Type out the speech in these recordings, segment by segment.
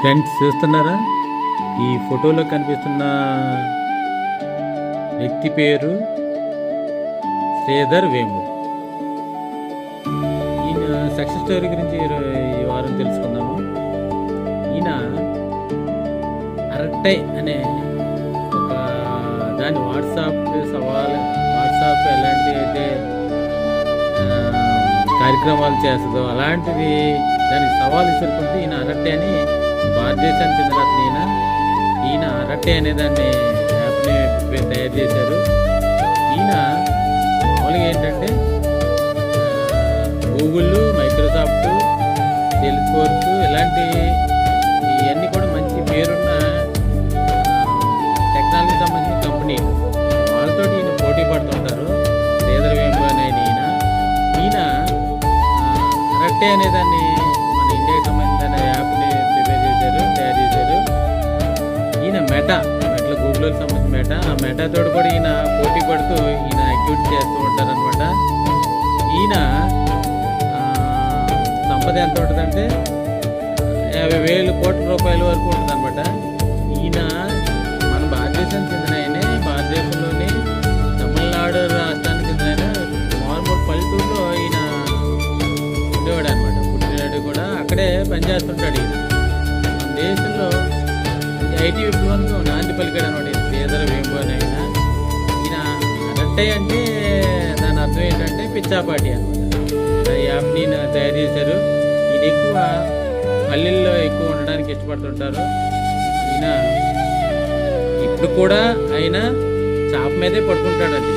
Friends చూస్తున్నారా? ఈ ఫోటోలో కనిపిస్తున్న వ్యక్తి పేరు శ్రీధర్ వేము. ఈయన సక్సెస్ స్టోరీ గురించి ఈ- వారం తెలుసుకుందాము. ఈయన అరటై అనే ఒక దాని వాట్సాప్ సవాల్ వాట్సాప్ ఎలాంటి అయితే కార్యక్రమాలు చేస్తుందో అలాంటిది దానికి సవాల్ ఇసురుకుంటూ ఈయన అరట్టే అని భారతదేశానికి చెందిన అతను ఈయన ఈయన అరటి అనే దాన్ని యాప్ని తయారు చేశారు. ఈయన మామూలుగా ఏంటంటే గూగుల్ మైక్రోసాఫ్ట్ సెల్ఫోర్స్ ఇలాంటి ఇవన్నీ కూడా మంచి పేరున్న మెటా తోడు కూడా ఈయన పోటీ పడుతూ ఈయన యాక్టివిటీ చేస్తూ ఉంటారనమాట ఈయన సంపద ఎంత ఉంటుందంటే యాభై వేలు కోట్ల రూపాయల వరకు ఉంటుంది అనమాట ఈయన మన భారతదేశం చెందిన ఆయనే భారతదేశంలోని తమిళనాడు రాష్ట్రానికి చెందిన ఆయన మామూలు పల్లెటూరులో ఈయన ఉండేవాడు అనమాట పుట్టినాడు కూడా అక్కడే పనిచేస్తుంటాడు ఈయన. మన దేశంలో ఐటీ విప్లవంతో నాంది పలికాడు అనమాట శ్రీధర వేంబు అని ఆయన ఈయన అరట్టయ్య అంటే దాని అర్థం ఏంటంటే పిచ్చాపాటి అనమాట. ఈ యాప్ని తయారు చేశారు. ఈయన ఎక్కువ పల్లెల్లో ఎక్కువ ఉండడానికి ఇష్టపడుతుంటారు. ఈయన ఇప్పుడు కూడా ఆయన చాప మీదే పడుకుంటాడు అది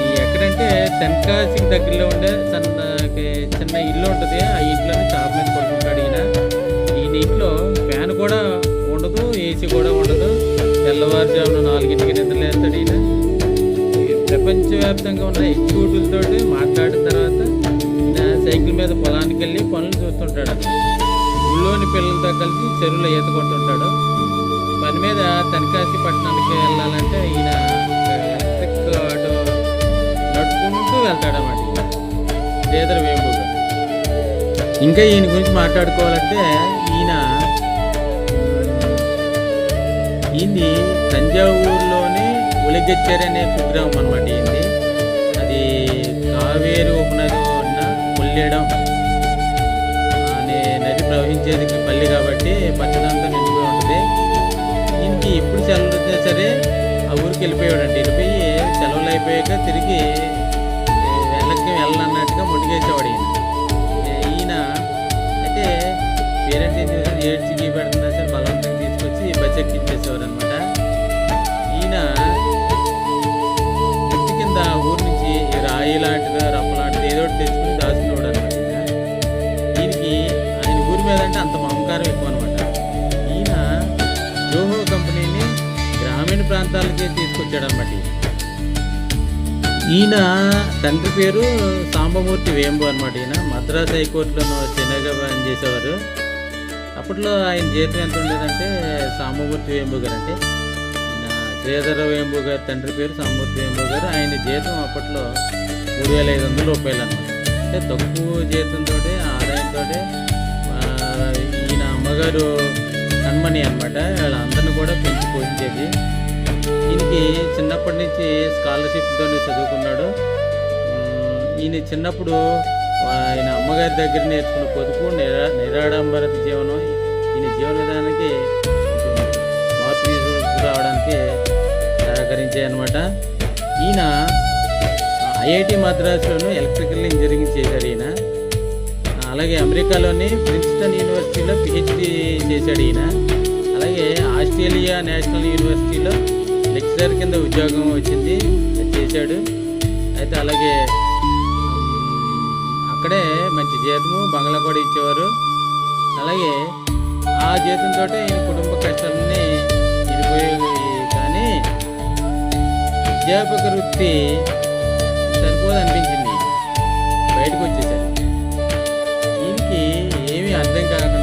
ఈ ఎక్కడంటే తెన్కాసికి దగ్గరలో ఉండే చిన్న చిన్న ఇల్లు ఉంటుంది. ఆ ఇంట్లోనే చాప మీద పడుకుంటాడు ఈయన. ఈయన ఇంట్లో ఫ్యాన్ కూడా ఉండదు ఏసీ కూడా ఉండదు. తెల్లవారుజామున నాలుగింటికి నిద్రలేస్తాడు ఈయన. ప్రపంచవ్యాప్తంగా ఉన్న ఎగ్జిక్యూటివ్లతో మాట్లాడిన తర్వాత ఈయన సైకిల్ మీద పొలానికి వెళ్ళి పనులు చూస్తుంటాడు ఊళ్ళోని పిల్లలతో కలిసి చెరువులో ఈత కొట్టుంటాడు పని మీద తనకాసి పట్టణానికి వెళ్ళాలంటే ఈయన ఎలక్ట్రిక్ ఆటో నడుపుకుంటూ వెళ్తాడు అన్నమాట శ్రీధర్ వేంబు ఇంకా ఈయన గురించి మాట్లాడుకోవాలంటే ఈయన ఇది తంజావూరులోని ఉలగెచ్చేరి అనే కుగ్రామం అనమాట ఇది అది కావేరు ఉపనది ఉన్న కొల్లేడం అనే నది ప్రవహించేది పల్లి కాబట్టి పచ్చదంతా నిండిపోయి ఉంటుంది. దీనికి ఎప్పుడు సెలవులు వచ్చినా సరే ఆ ఊరికి వెళ్ళిపోయాడండి వెళ్ళిపోయి సెలవులు అయిపోయాక తిరిగి వెళ్ళకి వెళ్ళనన్నట్టుగా ముట్టుకేసేవాడు ఈయన. ఈయన అయితే పేరెంట్ ఏడ్చి గీ పెడుతున్నా సరే బలవంతంగా తీసుకొచ్చి బస్ ఎక్కించేసేవారు. రాయి లాంటిదో ఏదో ఒకటి తెచ్చుకుని దాచుకునేవాడు అనమాట దీనికి ఆయన ఊరి మీద అంటే అంత మమకారం ఎక్కువ అనమాట ఈయన జోహో కంపెనీని గ్రామీణ ప్రాంతాలకే తీసుకొచ్చాడు అనమాట ఈయన తండ్రి పేరు సాంబమూర్తి వేంబు అనమాట ఈయన. మద్రాస్ హైకోర్టులో చిన్నగా పనిచేసేవారు అప్పట్లో ఆయన జీతం ఎంత ఉండేదంటే సాంబమూర్తి వేంబు గారు అంటే. ఈయన శ్రీధర వేంబు గారు తండ్రి పేరు సాంబమూర్తి వేంబు గారు. ఆయన జీతం అప్పట్లో మూడు వేల ఐదు వందల రూపాయలు అనమాట అంటే తక్కువ జీతంతో ఆదాయంతో ఈయన అమ్మగారు కన్మణి అనమాట వాళ్ళందరిని కూడా పెంచి పోషించేది. ఈయనకి చిన్నప్పటి నుంచి స్కాలర్షిప్తో చదువుకున్నాడు. ఈయన చిన్నప్పుడు ఆయన అమ్మగారి దగ్గర నేర్చుకున్న పొదుపు నిరా నిరాడంబరత జీవనం ఈయన జీవన విధానానికి మార్పు తీసుకురావడానికి సహకరించాయి అనమాట ఈయన ఐఐటి మద్రాసులోను ఎలక్ట్రికల్ ఇంజనీరింగ్ చేశాడు ఈయన. అలాగే అమెరికాలోని ప్రిన్స్టన్ యూనివర్సిటీలో పిహెచ్డి చేశాడు ఈయన. అలాగే ఆస్ట్రేలియా నేషనల్ యూనివర్సిటీలో లెక్చరర్ కింద ఉద్యోగం వచ్చింది. చేశాడు. అయితే అలాగే అక్కడే మంచి జీతము బంగ్లా కూడా ఇచ్చేవారు. అలాగే ఆ జీతంతో ఈయన కుటుంబ కష్టాలన్నీ ఇరిపోయేవి కానీ అధ్యాపక వృత్తి సరిపోదు అనిపించింది. బయటకు వచ్చేసారు దీనికి ఏమీ అర్థం కాక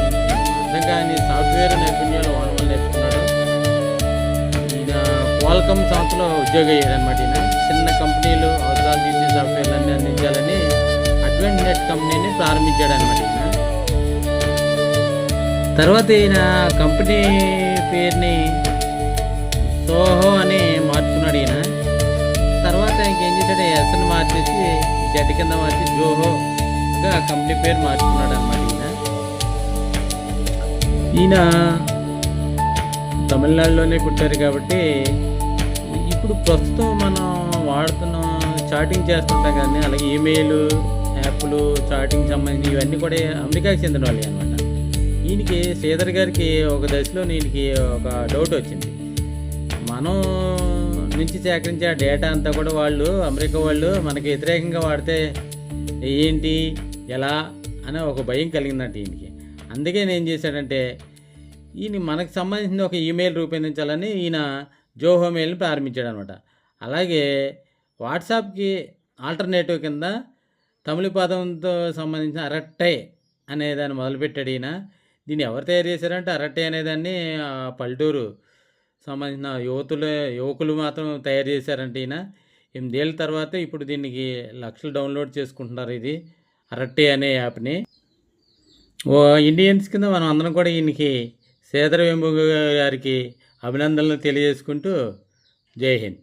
అర్థం కాని సాఫ్ట్వేర్ నైపుణ్యాలు వాడమని నేర్చుకున్నాడు. ఈయన క్వాల్కమ్ సంస్థలో ఉద్యోగం అయ్యాడనమాట ఈయన. చిన్న కంపెనీలు అవసరాలు తీసే సాఫ్ట్వేర్లన్నీ అందించాలని అడ్వెంట్ నెట్ కంపెనీని ప్రారంభించాడు అనమాట ఈయన. తర్వాత ఈయన కంపెనీ పేరుని సోహో అని మార్చుకున్నాడు ఈయన. తర్వాత ఇంకేం చేశాడు? ఎస్ఎన్ మార్చేసి జడ్ కింద మార్చి జోహోగా కంపెనీ పేరు మార్చుకున్నాడు అనమాట ఈయన. ఈయన తమిళనాడులోనే పుట్టారు కాబట్టి ఇప్పుడు ప్రస్తుతం మనం వాడుతున్న చాటింగ్ చేస్తుంటాం కానీ అలాగే ఈమెయిల్ యాప్లు చాటింగ్ సంబంధించి ఇవన్నీ కూడా అమెరికాకి చెందిన వాళ్ళే అనమాట ఈయనకి శ్రీధర్ గారికి ఒక దశలో ఈయనకి ఒక డౌట్ వచ్చింది. మనం నుంచి సేకరించే ఆ డేటా అంతా కూడా వాళ్ళు అమెరికా వాళ్ళు మనకి వ్యతిరేకంగా వాడితే ఏంటి ఎలా అనే ఒక భయం కలిగిందంట ఈయనకి. అందుకే నేను ఏం చేశాడంటే ఈయన మనకు సంబంధించిన ఒక ఈమెయిల్ రూపొందించాలని ఈయన జోహో మెయిల్ని ప్రారంభించాడు అనమాట అలాగే వాట్సాప్కి ఆల్టర్నేటివ్ కింద తమిళ పదంతో సంబంధించిన అరట్టై అనే దాన్ని మొదలుపెట్టాడు ఈయన. దీన్ని ఎవరు తయారు చేశారంటే అరట్టై అనేదాన్ని పల్లెటూరు సంబంధించిన యువతులు యువకులు మాత్రం తయారు చేశారంటే ఈయన. ఎనిమిదేళ్ళ తర్వాత ఇప్పుడు దీనికి లక్షలు డౌన్లోడ్ చేసుకుంటున్నారు ఇది. అరట్టే అనే యాప్ని. ఓ ఇండియన్స్ కింద మనం అందరం కూడా ఈయనకి సేదర వెంబు గారికి అభినందనలు తెలియజేసుకుంటూ జై హింద్.